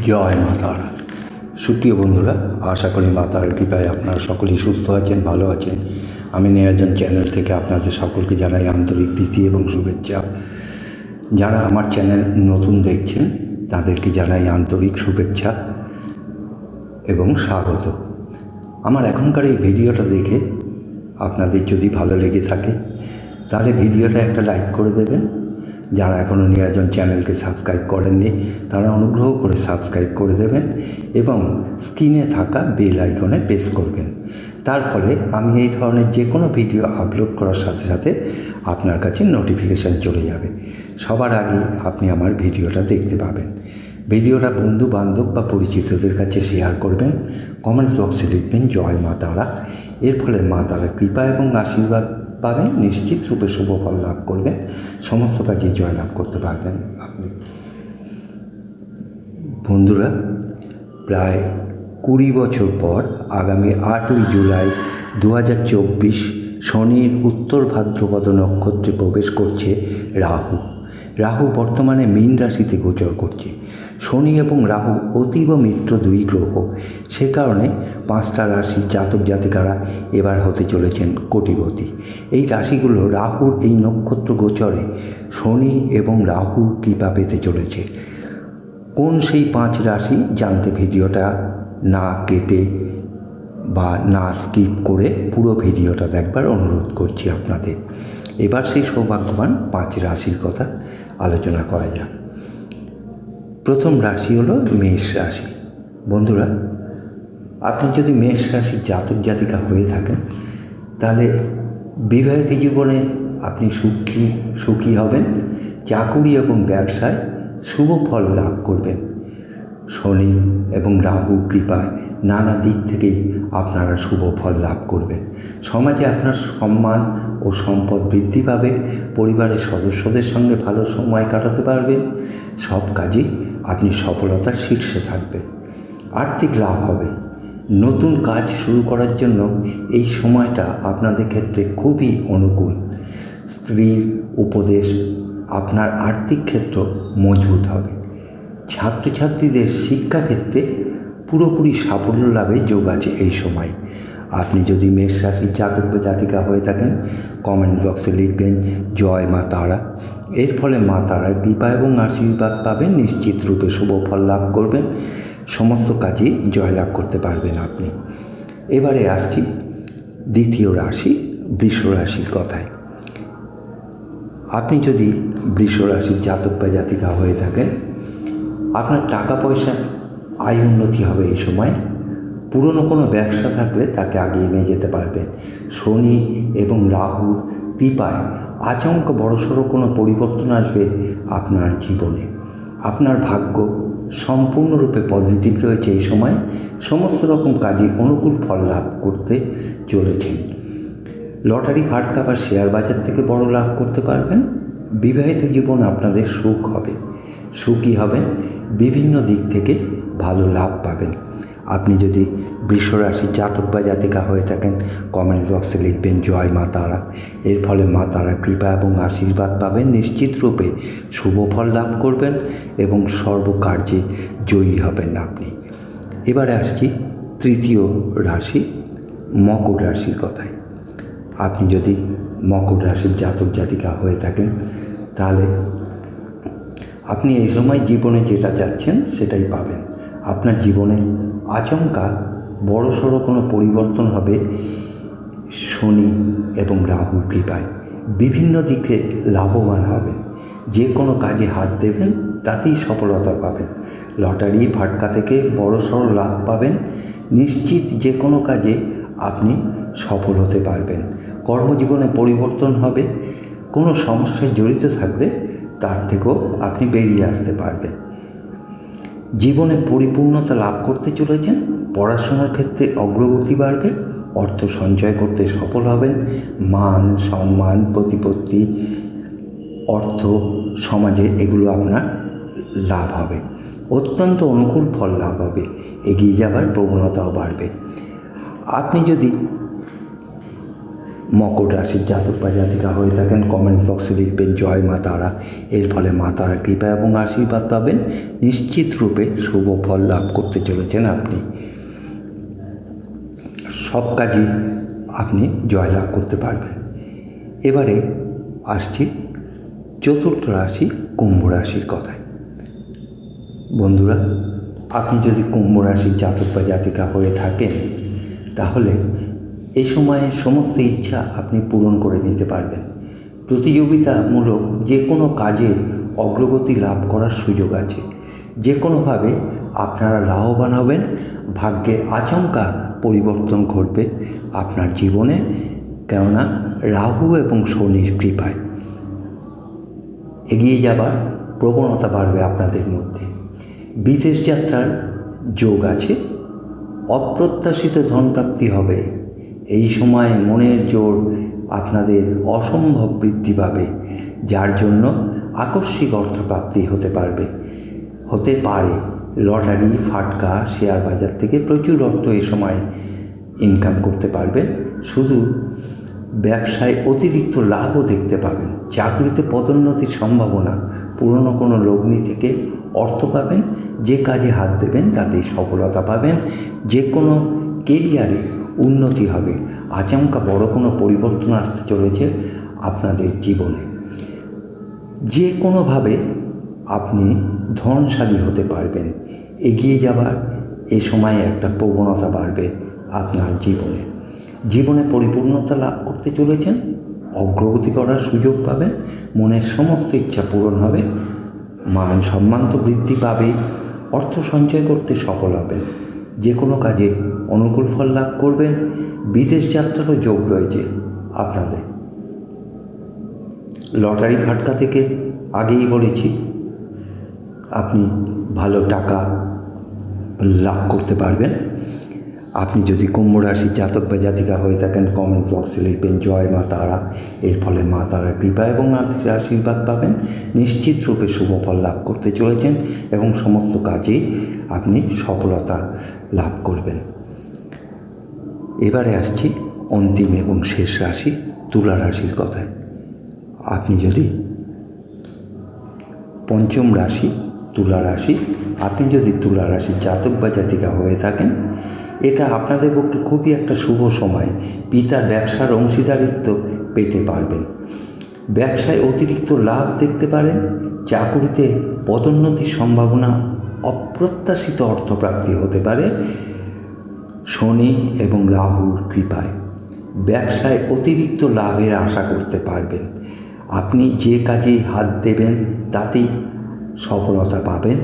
জয় মা তারা। সুপ্রিয় বন্ধুরা, আশা করি মা কৃপায় আপনারা সকলেই সুস্থ আছেন, ভালো আছেন। আমি নিরঞ্জন চ্যানেল থেকে আপনাদের সকলকে জানাই আন্তরিক প্রীতি এবং শুভেচ্ছা। যারা আমার চ্যানেল নতুন দেখছেন, তাদেরকে জানাই আন্তরিক শুভেচ্ছা এবং স্বাগত। আমার এখনকার এই ভিডিওটা দেখে আপনাদের যদি ভালো লেগে থাকে, তাহলে ভিডিওটা একটা লাইক করে দেবেন যারা এখনও নিরাজন চ্যানেলকে সাবস্ক্রাইব করেননি, তারা অনুগ্রহ করে সাবস্ক্রাইব করে দেবেন এবং স্ক্রিনে থাকা বেল আইকনে প্রেস করবেন। তার ফলে আমি এই ধরনের যে কোনো ভিডিও আপলোড করার সাথে সাথে আপনার কাছে নোটিফিকেশান চলে যাবে। সবার আগে আপনি আমার ভিডিওটা দেখতে পাবেন। ভিডিওটা বন্ধু বান্ধব বা পরিচিতদের কাছে শেয়ার করবেন। কমেন্টস বক্সে লিখবেন, জয় মা তারা। এর ফলে মা তারা কৃপা এবং আশীর্বাদ পাবেন নিশ্চিত রূপে শুভ ফল লাভ করবেন। সমস্ত কাজে জয় লাভ করতে পারবেন আপনি। বন্ধুরা, প্রায় কুড়ি বছর পর আগামী আটই জুলাই দু চব্বিশ শনির উত্তর ভাদ্রপদ নক্ষত্রে প্রবেশ করছে রাহু। রাহু বর্তমানে মীন রাশিতে গোচর করছে। শনি এবং রাহু অতীব মিত্র দুই গ্রহ। সে কারণে পাঁচটা রাশির জাতক জাতিকারা এবার হতে চলেছেন কোটিপতি। এই রাশিগুলো রাহুর এই নক্ষত্র গোচরে শনি এবং রাহুর কৃপা পেতে চলেছে। কোন সেই পাঁচ রাশি জানতে ভিডিওটা না কেটে বা না স্কিপ করে পুরো ভিডিওটা দেখবার অনুরোধ করছি আপনাদের। এবার সেই সৌভাগ্যবান পাঁচ রাশির কথা আলোচনা করা যাক। প্রথম রাশি হলো মেষ রাশি। বন্ধুরা আপনি যদি মেষ রাশির জাতক জাতিকা হয়ে থাকেন, তাহলে বিবাহিত জীবনে আপনি সুখী সুখী হবেন, চাকুরি এবং ব্যবসায় শুভ ফল লাভ করবেন। শনি এবং রাহু কৃপায় নানা দিক থেকেই আপনারা শুভ ফল লাভ করবেন। সমাজে আপনার সম্মান ও সম্পদ বৃদ্ধি পাবে, পরিবারের সদস্যদের সঙ্গে ভালো সময় কাটাতে পারবেন, সব কাজে আপনি সফলতার শীর্ষে থাকবেন। আর্থিক লাভ হবে। নতুন কাজ শুরু করার জন্য এই সময়টা আপনাদের ক্ষেত্রে খুবই অনুকূল। স্ত্রীর উপদেশ, আপনার আর্থিক ক্ষেত্র মজবুত হবে। ছাত্রছাত্রীদের শিক্ষাক্ষেত্রে পুরোপুরি সাফল্য লাভে যোগ আছে এই সময়। আপনি যদি মেষ রাশির জাতক বা জাতিকা হয়ে থাকেন কমেন্ট বক্সে লিখবেন, জয় মা তারা। এর ফলে মা তারার কৃপা এবং আশীর্বাদ পাবেন, নিশ্চিত রূপে শুভ ফল লাভ করবেন। সমস্ত কাজে জয়লাভ করতে পারবেন আপনি। এবারে আসছি দ্বিতীয় রাশি বৃষ রাশির কথায়। আপনি যদি বৃষ রাশির জাতক বা জাতিকা হয়ে থাকেন, আপনার টাকা পয়সা আয় উন্নতি হবে এই সময়। পুরনো কোনো ব্যবসা থাকলে তাকে আগিয়ে নিয়ে যেতে পারবেন। শনি এবং রাহু কৃপায় আচমকা বড়সড় কোনো পরিবর্তন আসবে আপনার জীবনে। আপনার ভাগ্য সম্পূর্ণরূপে পজিটিভ রয়েছে এই সময়, সমস্ত রকম কাজে অনুকূল ফল লাভ করতে চলেছেন। লটারি ফাটকা বা শেয়ার বাজার থেকে বড় লাভ করতে পারবেন। বিবাহিত জীবন আপনাদের সুখ হবে, সুখী হবেন, বিভিন্ন দিক থেকে ভালো লাভ পাবেন। আপনি যদি বৃষরাশি জাতক বা জাতিকা হয়ে থাকেন। কমেন্টস বক্সে লিখবেন, জয় মা তারা। এর ফলে মা তারা কৃপা এবং আশীর্বাদ পাবেন, নিশ্চিত রূপে শুভ ফল লাভ করবেন এবং সর্বকার্যে জয়ী হবেন আপনি। এবারে আসছি তৃতীয় রাশি, মকর রাশির কথায়। আপনি যদি মকর রাশির জাতক জাতিকা হয়ে থাকেন, তাহলে আপনি এই সময় জীবনে যেটা চাচ্ছেন সেটাই পাবেন। আপনার জীবনে আচমকা বড় সড়ো কোনো পরিবর্তন হবে শনি এবং রাহুর কৃপায়। বিভিন্ন দিকে লাভবান হবেন। যে কোনো কাজে হাত দেবেন, তাতেই সফলতা পাবেন। লটারি, ফাটকা থেকে বড় সড়ো লাভ পাবেন। নিশ্চিত যে কোনো কাজে আপনি সফল হতে পারবেন। কর্মজীবনে পরিবর্তন হবে। কোনো সমস্যায় জড়িত থাকলে তার থেকেও আপনি বেরিয়ে আসতে পারবেন। জীবনে পরিপূর্ণতা লাভ করতে চলেছেন, পড়াশোনার ক্ষেত্রে অগ্রগতি বাড়বে, অর্থ সঞ্চয় করতে সফল হবেন, মান, সম্মান, প্রতিপত্তি, অর্থ, সমাজে এগুলো আপনার লাভ হবে। অত্যন্ত অনুকূল ফল লাভ হবে, এগিয়ে যাবার প্রবণতাও বাড়বে। আপনি যদি মকর রাশির জাতক বা জাতিকা হয়ে থাকেন কমেন্টস বক্সে লিখবেন, জয় মা তারা। এর ফলে মা তারার কৃপা এবং আশীর্বাদ পাবেন। নিশ্চিত রূপে শুভ ফল লাভ করতে চলেছেন আপনি। সব কাজে আপনি জয়লাভ করতে পারবেন। এবারে আসছি চতুর্থ রাশি, কুম্ভ রাশির কথায়। বন্ধুরা, আপনি যদি কুম্ভ রাশির জাতক বা জাতিকা হয়ে থাকেন, তাহলে এই সময়ে সমস্ত ইচ্ছা আপনি পূরণ করে নিতে পারবেন। প্রতিযোগিতামূলক যে কোনো কাজে অগ্রগতি লাভ করার সুযোগ আছে। যে কোনোভাবে আপনারা লাভবান হবেন, ভাগ্যে আচমকা পরিবর্তন ঘটবে আপনার জীবনে, কেননা রাহু এবং শনির কৃপায়। এগিয়ে যাবার প্রবণতা বাড়বে আপনাদের মধ্যে। বিদেশ যাত্রার যোগ আছে। অপ্রত্যাশিত ধনপ্রাপ্তি হবে। এই সময় মনের জোর আপনাদের অসম্ভব বৃদ্ধি পাবে, যার জন্য আকস্মিক অর্থপ্রাপ্তি হতে পারবে। হতে পারে লটারি, ফাটকা, শেয়ার বাজার থেকে প্রচুর অর্থ এই সময় ইনকাম করতে পারবেন। শুধু ব্যবসায় অতিরিক্ত লাভও দেখতে পাবেন। চাকরিতে পদোন্নতির সম্ভাবনা, পুরনো কোনো লগ্নি থেকে অর্থ পাবেন, যে কাজে হাত দেবেন তাতেই সফলতা পাবেন। যে কোনো কেরিয়ারে উন্নতি হবে। আচমকা বড় কোনো পরিবর্তন আসতে চলেছে আপনাদের জীবনে। যে কোনোভাবে আপনি ধনশালী হতে পারবেন, এগিয়ে যাবার এ সময়ে একটা প্রবণতা বাড়বে আপনার জীবনে। জীবনে পরিপূর্ণতা লাভ করতে চলেছেন, অগ্রগতি করার সুযোগ পাবেন, মনের সমস্ত ইচ্ছা পূরণ হবে, মান সম্মান তো বৃদ্ধি পাবে অর্থ সঞ্চয় করতে সফল হবেন, যে কোনো কাজে অনুকূল ফল লাভ করবেন। বিদেশ যাত্রারও যোগ রয়েছে আপনাদের। লটারি ফাটকা থেকে আগেই বলেছি, আপনি ভালো টাকা লাভ করতে পারবেন। আপনি যদি কুম্ভ রাশির জাতক বা জাতিকা হয়ে থাকেন কমেন্টস বক্সে লিখবেন, জয় মা তারা। এর ফলে মা তারার কৃপা এবং আশীর্বাদ পাবেন। নিশ্চিত রূপে শুভ ফল লাভ করতে চলেছেন এবং সমস্ত কাজেই আপনি সফলতা লাভ করবেন। এবারে আসছি অন্তিম এবং শেষ রাশি তুলা রাশির কথায়। আপনি যদি পঞ্চম রাশি তুলা রাশি, আপনি যদি তুলা রাশির জাতক বা জাতিকা হয়ে থাকেন, এটা আপনাদের পক্ষে খুবই একটা শুভ সময়। পিতার ব্যবসার অংশীদারিত্ব পেতে পারবেন। ব্যবসায় অতিরিক্ত লাভ দেখতে পারেন, চাকুরিতে পদোন্নতির সম্ভাবনা অপ্রত্যাশিত অর্থপ্রাপ্তি হতে পারে শনি এবং রাহুর কৃপায়। ব্যবসায় অতিরিক্ত লাভের আশা করতে পারবেন। আপনি যে কাজে হাত দেবেন, তাতেই সফলতা পাবেন।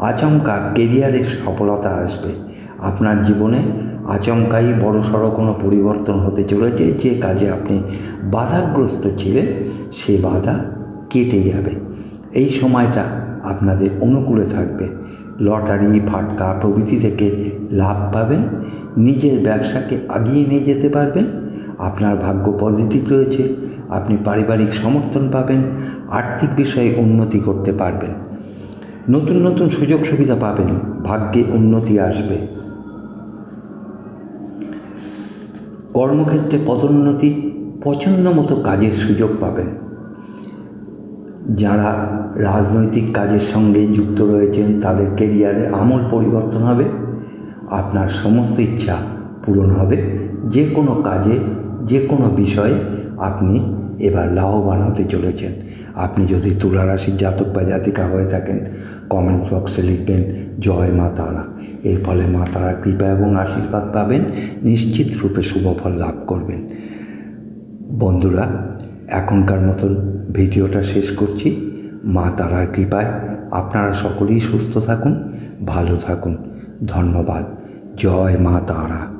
আচমকা কেরিয়ারে সফলতা আসবে। আপনার জীবনে আচমকাই বড় সড়ো কোনো পরিবর্তন হতে চলেছে। যে কাজে আপনি বাধাগ্রস্ত ছিলেন, সে বাধা কেটে যাবে। এই সময়টা আপনাদের অনুকূলে থাকবে। লটারি, ফাটকা প্রভৃতি থেকে লাভ পাবেন। নিজের ব্যবসাকে আগিয়ে নিয়ে যেতে পারবেন। আপনার ভাগ্য পজিটিভ রয়েছে, আপনি পারিবারিক সমর্থন পাবেন, আর্থিক বিষয়ে উন্নতি করতে পারবেন। নতুন নতুন সুযোগ সুবিধা পাবেন, ভাগ্যে উন্নতি আসবে। কর্মক্ষেত্রে পদোন্নতি, পছন্দ মতো কাজের সুযোগ পাবেন। যারা রাজনৈতিক কাজের সঙ্গে যুক্ত রয়েছেন, তাদের কেরিয়ারে আমূল পরিবর্তন হবে। আপনার সমস্ত ইচ্ছা পূরণ হবে। যে কোনো কাজে, যে কোনো বিষয়ে আপনি এবার লাভবান হতে চলেছেন। আপনি যদি তুলা রাশির জাতক বা জাতিকা হয়ে থাকেন কমেন্টস বক্সে লিখবেন, জয় মা তারা। এর ফলে মা তারার কৃপা এবং আশীর্বাদ পাবেন, নিশ্চিত রূপে শুভ ফল লাভ করবেন। বন্ধুরা, এখনকার মতন ভিডিওটা শেষ করছি। মা তারার কৃপায় আপনারা সকলেই সুস্থ থাকুন, ভালো থাকুন। ধন্যবাদ। জয় মা তারা।